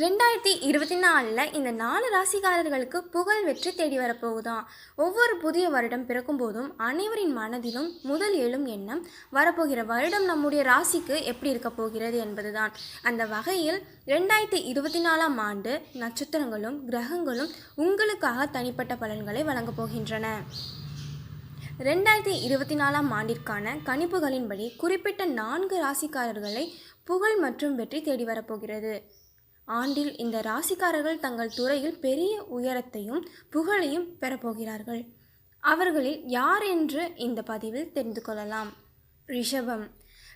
ரெண்டாயிரத்தி இருபத்தி நாலில் இந்த நாலு ராசிக்காரர்களுக்கு புகழ் வெற்றி தேடி வரப்போகுதாம். ஒவ்வொரு புதிய வருடம் பிறக்கும் போதும் அனைவரின் மனதிலும் முதல் எழும் எண்ணம் வரப்போகிற வருடம் நம்முடைய ராசிக்கு எப்படி இருக்க போகிறது என்பதுதான். அந்த வகையில் ரெண்டாயிரத்தி இருபத்தி நாலாம் ஆண்டு நட்சத்திரங்களும் கிரகங்களும் உங்களுக்காக தனிப்பட்ட பலன்களை வழங்கப் போகின்றன. ரெண்டாயிரத்தி இருபத்தி நாலாம் ஆண்டிற்கான கணிப்புகளின்படி குறிப்பிட்ட நான்கு ராசிக்காரர்களை புகழ் மற்றும் வெற்றி தேடி வரப்போகிறது. ஆண்டில் இந்த ராசிக்காரர்கள் தங்கள் துறையில் பெரிய உயரத்தையும் புகழையும் பெறப்போகிறார்கள். அவர்களில் யார் என்று இந்த பதிவில் தெரிந்து கொள்ளலாம். ரிஷபம்.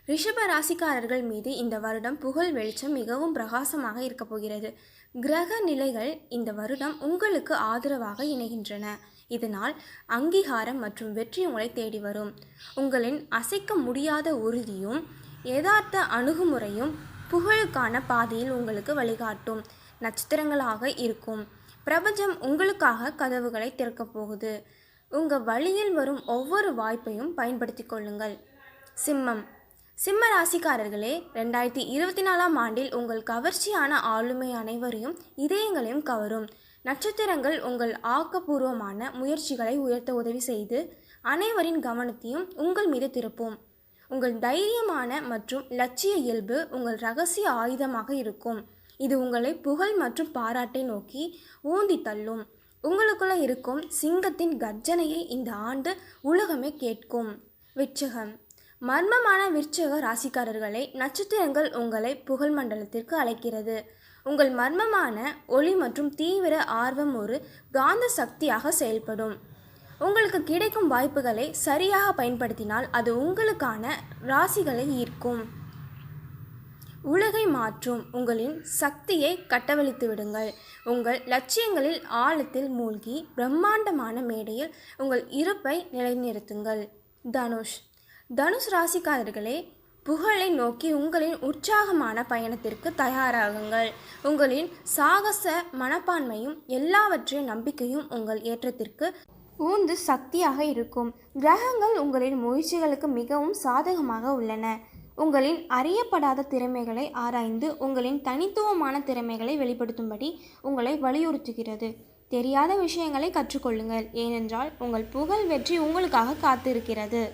ரிஷப ராசிக்காரர்கள் மீது இந்த வருடம் புகழ் வெளிச்சம் மிகவும் பிரகாசமாக இருக்கப் போகிறது. கிரக நிலைகள் இந்த வருடம் உங்களுக்கு ஆதரவாக இணைகின்றன. இதனால் அங்கீகாரம் மற்றும் வெற்றி உங்களை தேடி வரும். உங்களின் அசைக்க முடியாத உறுதியும் யதார்த்த அணுகுமுறையும் புகழுக்கான பாதையில் உங்களுக்கு வழிகாட்டும். நட்சத்திரங்களாக இருக்கும். பிரபஞ்சம் உங்களுக்காக கதவுகளை திறக்கப் போகுது. உங்கள் வழியில் வரும் ஒவ்வொரு வாய்ப்பையும் பயன்படுத்திக் கொள்ளுங்கள். சிம்மம். சிம்ம ராசிக்காரர்களே ரெண்டாயிரத்தி இருபத்தி நாலாம் ஆண்டில் உங்கள் கவர்ச்சியான ஆளுமை அனைவரையும் இதயங்களையும் கவரும். நட்சத்திரங்கள் உங்கள் ஆக்கப்பூர்வமான முயற்சிகளை உயர்த்த உதவி செய்து அனைவரின் கவனத்தையும் உங்கள் மீது திருப்பும். உங்கள் தைரியமான மற்றும் லட்சிய இயல்பு உங்கள் ரகசிய ஆயுதமாக இருக்கும். இது உங்களை புகழ் மற்றும் பாராட்டை நோக்கி ஊந்தி தள்ளும். உங்களுக்குள்ள இருக்கும் சிங்கத்தின் கர்ஜனையை இந்த ஆண்டு உலகமே கேட்கும். விச்சகம் மர்மமான விற்சக ராசிக்காரர்களை நட்சத்திரங்கள் உங்களை புகழ் மண்டலத்திற்கு அழைக்கிறது. உங்கள் மர்மமான ஒளி மற்றும் தீவிர ஆர்வம் ஒரு காந்த சக்தியாக செயல்படும். உங்களுக்கு கிடைக்கும் வாய்ப்புகளை சரியாக பயன்படுத்தினால் அது உங்களுக்கான ராசிகளை ஈர்க்கும். உலகை மாற்றும் உங்களின் சக்தியை கட்டவழித்து விடுங்கள். உங்கள் லட்சியங்களில் ஆழத்தில் மூழ்கி பிரம்மாண்டமான மேடையில் உங்கள் இருப்பை நிலைநிறுத்துங்கள். தனுஷ். தனுஷ் ராசிக்காரர்களே புகழை நோக்கி உங்களின் உற்சாகமான பயணத்திற்கு தயாராகுங்கள். உங்களின் சாகச மனப்பான்மையும் எல்லாவற்றையும் நம்பிக்கையும் உங்கள் ஏற்றத்திற்கு ஊந்து சக்தியாக இருக்கும். கிரகங்கள் உங்களின் முயற்சிகளுக்கு மிகவும் சாதகமாக உள்ளன. உங்களின் அறியப்படாத திறமைகளை ஆராய்ந்து உங்களின் தனித்துவமான திறமைகளை வெளிப்படுத்தும்படி உங்களை வலியுறுத்துகிறது. தெரியாத விஷயங்களை கற்றுக்கொள்ளுங்கள். ஏனென்றால் உங்கள் புகழ் வெற்றி உங்களுக்காக காத்திருக்கிறது.